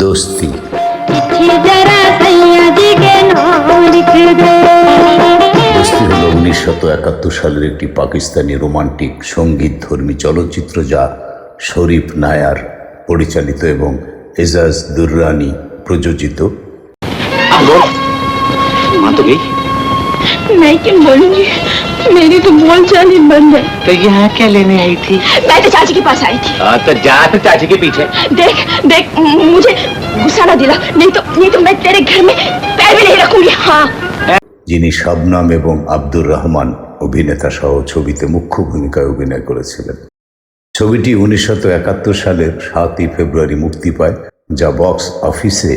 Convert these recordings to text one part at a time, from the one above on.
দোস্তি जरा सैया जी के नाम लिख दे দোস্তি হল উনিশশত একাত্তর সালের একটি পাকিস্তানি রোমান্টিক সঙ্গীত ধর্মী চলচ্চিত্র যা শরীফ নায়ার পরিচালিত এবং এজাজ দুররানি প্রযোজিত हेलो माँ तो गई मैं क्यों बोलूंगी मेरी तो बोल चाल ही बंद है तो यहाँ क्या लेने आई थी मैं तो चाची के पास आई थी हाँ तो जा तो चाची के पीछे देख देख मुझे गुस्सा ना दिला नहीं तो नहीं तो मैं तेरे घर में पैर भी नहीं रखूंगी हाँ যিনি শবনাম এবং আব্দুর রহমান অভিনেতা সহ ছবিতে মুখ্য ভূমিকায় অভিনয় করেছিলেন ছবিটি উনিশশত একাত্তর সালের সাতই ফেব্রুয়ারি মুক্তি পায় যা বক্স অফিসে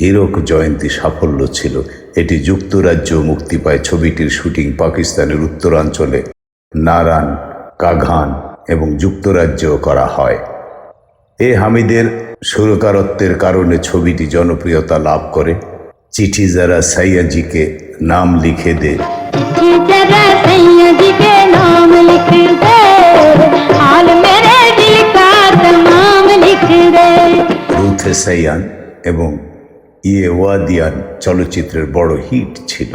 হীরক জয়ন্তী সাফল্য ছিল। এটি যুক্তরাজ্য মুক্তি পায় ছবিটির শুটিং পাকিস্তানের উত্তরাঞ্চলে। নারান কাঘান এবং যুক্তরাজ্যেও করা হয়। এ হামিদের সুরকারত্বের কারণে ছবিটি জনপ্রিয়তা লাভ করে। চিঠি যারা সাইয়াজিকে নাম লিখে দে রুথে সাইয়ান এবং ইয়ে ওয়াদিয়ান চলচ্চিত্রের বড় হিট ছিল।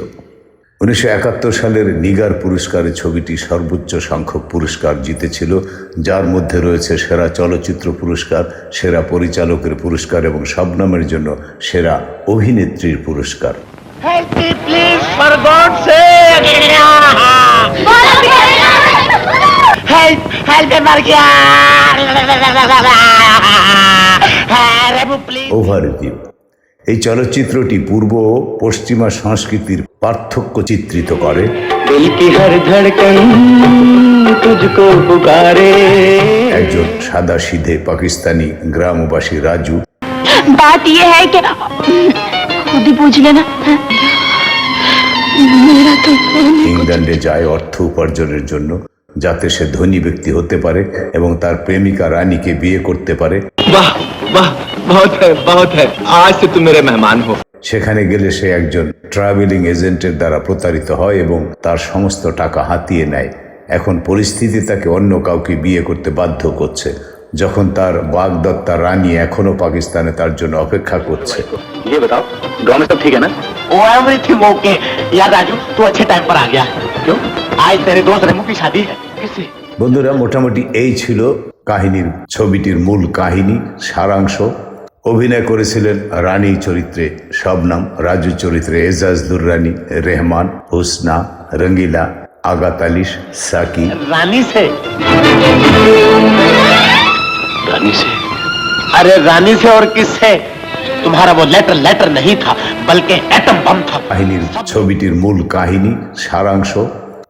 উনিশশো একাত্তর সালের নিগার পুরস্কারে ছবিটি সর্বোচ্চ সংখ্যক পুরস্কার জিতেছিল যার মধ্যে রয়েছে সেরা চলচ্চিত্র পুরস্কার সেরা পরিচালকের পুরস্কার এবং শবনামের জন্য সেরা অভিনেত্রীর পুরস্কার। ওভার এই চলচ্চিত্রটি পূর্ব ও পশ্চিমা সংস্কৃতির পার্থক্য চিত্রিত করে दिल की हर धड़कन तुझको पुकारे একজন সাদা সিধে পাকিস্তানি গ্রামবাসী রাজু बात ये है कि खुद ही पूछ लेना हाँ? मेरा तो ইংল্যান্ডে যায় অর্থ উপার্জনের জন্য যাতে সে ধনী ব্যক্তি হতে পারে এবং তার প্রেমিকা রানীকে বিয়ে করতে পারে। সেখানে গেলে সে একজন ট্রাভেলিং এজেন্টের দ্বারা প্রতারিত হয় এবং তার সমস্ত টাকা হাতিয়ে নেয়। এখন পরিস্থিতি তাকে অন্য কাউকে বিয়ে করতে বাধ্য করছে। যখন তার বাগদত্তা রানী এখনও পাকিস্তানে তার জন্য অপেক্ষা করছে। ঠিক बताओ गाँव में सब ठीक है ना ओ एवरीथिंग ओके यार राजू तू अच्छे टाइम पर आ गया क्यों आज तेरे दोस्त रेमू की शादी है किससे বন্ধুরা মোটামুটি এই ছিল কাহিনীর ছবিটির মূল কাহিনী সারাংশ অভিনয় করেছিলেন রানী চরিত্রে শবনাম রাজু চরিত্রে এজাজ দুররানি রেহমান হুসনা রঙ্গিলা আগাত আলিশ সাকি रानी से रानी से अरे रानी से और किससे तुम्हारा वो लेटर लेटर नहीं था बल्कि एटम बम था কাহিনীর ছবিটির মূল কাহিনী সারাংশ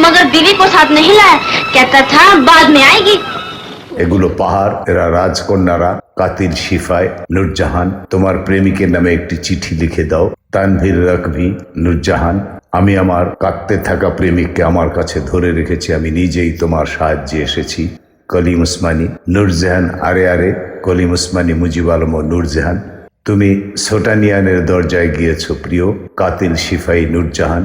मगर बीवी को साथ नहीं लाया कहता था बाद में आएगी এগুলো পাহাড় এরা রাজকন্যারা কাতির শিফায় নূরজাহান তোমার প্রেমিকের নামে একটি চিঠি লিখে দাও তানভীর রকভি নূরজাহান আমি আমার কাঁদতে থাকা প্রেমিককে আমার কাছে ধরে রেখেছি আমি নিজেই তোমার সাহায্যে এসেছি কলিম উসমানী নূরজাহান আরে আরে কলিম উসমানী মুজিব আলম ও নূরজাহান তুমি সোটানিয়ানের দরজায় গিয়েছ প্রিয় কাতিল শিফাই নূরজাহান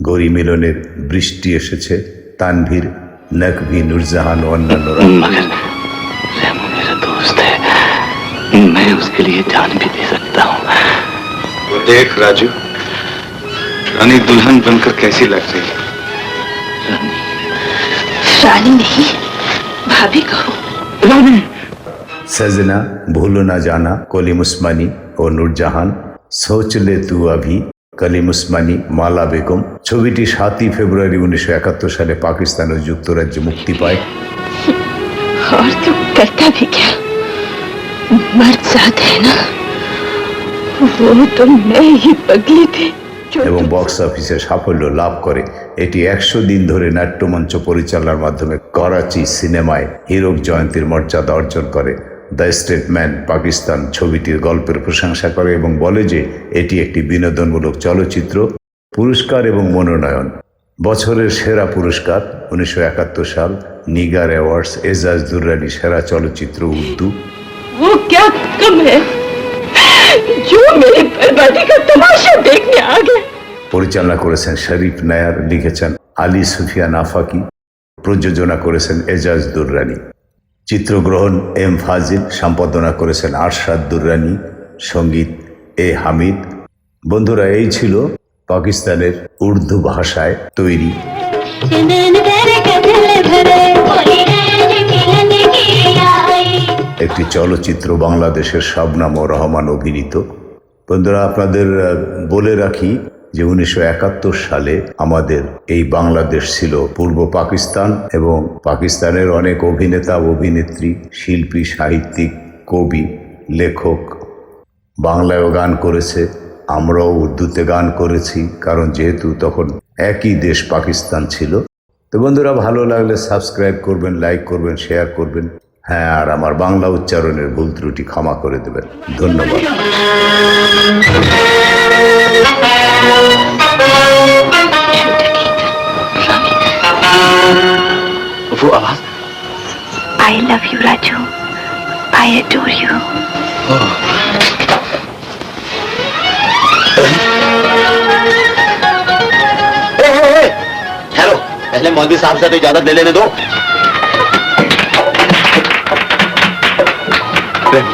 গৌরী মিলনের বৃষ্টি এসেছে তানভীর নকভি নূরজাহান ও অন্যান্যরা मगर रेमू मेरा दोस्त है मैं उसके लिए जान भी दे सकता हूँ देख राजू रानी दुल्हन बनकर कैसी लग रही है रानी नहीं भाभी कहो सजना भूलो ना जाना कलिम उस्मानी ও নূরজাহান সোচলে তু আভি কলিম উসমানী মালা বেগম ছবিটি সাতই ফেব্রুয়ারি উনিশশো একাত্তর সালে পাকিস্তান ও যুক্তরাজ্যে মুক্তি পায় और तू करता भी क्या मर्द साथ है ना वो तो मैं ही पगली थी जो এবং বক্স অফিসে সাফল্য লাভ করে এটি একশো দিন ধরে নাট্যমঞ্চ পরিচালনার মাধ্যমে করাচি সিনেমায় হীরক জয়ন্তীর মর্যাদা অর্জন করে দ্য স্টেটম্যান পাকিস্তান ছবিটির গল্পের প্রশংসা করে এবং বলে যে এটি একটি বিনোদনমূলক চলচ্চিত্র পুরস্কার এবং মনোনয়ন। বছরের সেরা পুরস্কার উনিশশো একাত্তর সাল নিগার অ্যাওয়ার্ডস এজাজ দুর্রানি সেরা চলচ্চিত্র উর্দু। পরিচালনা করেছেন শরীফ নায়ার লিখেছেন আলী সুফিয়া নাফাকি প্রযোজনা করেছেন এজাজ দুর্রানি। চিত্রগ্রহণ এম ফাজিল সম্পাদনা করেছেন আরশাদ দুররানি, সংগীত এ হামিদ। বন্ধুরা, এই ছিল পাকিস্তানের উর্দু ভাষায় তৈরি। একটি চলচ্চিত্র বাংলাদেশের শাবনাম রহমান অভিনীত। বন্ধুরা, আপনাদের বলে রাখি যে উনিশশো একাত্তর সালে আমাদের এই বাংলাদেশ ছিল পূর্ব পাকিস্তান এবং পাকিস্তানের অনেক অভিনেতা, অভিনেত্রী, শিল্পী, সাহিত্যিক, কবি, লেখক বাংলায়ও গান করেছে, আমরাও উর্দুতে গান করেছি, কারণ যেহেতু তখন একই দেশ পাকিস্তান ছিল। তো বন্ধুরা, ভালো লাগলে সাবস্ক্রাইব করবেন, লাইক করবেন, শেয়ার করবেন। হ্যাঁ আর আমার বাংলা উচ্চারণের ভুল ত্রুটি ক্ষমা করে দেবেন ধন্যবাদ वो आवाज I love you Raju I adore you ठहरो पहले मौलवी साहब से तो इजाजत ले लेने दो Vem.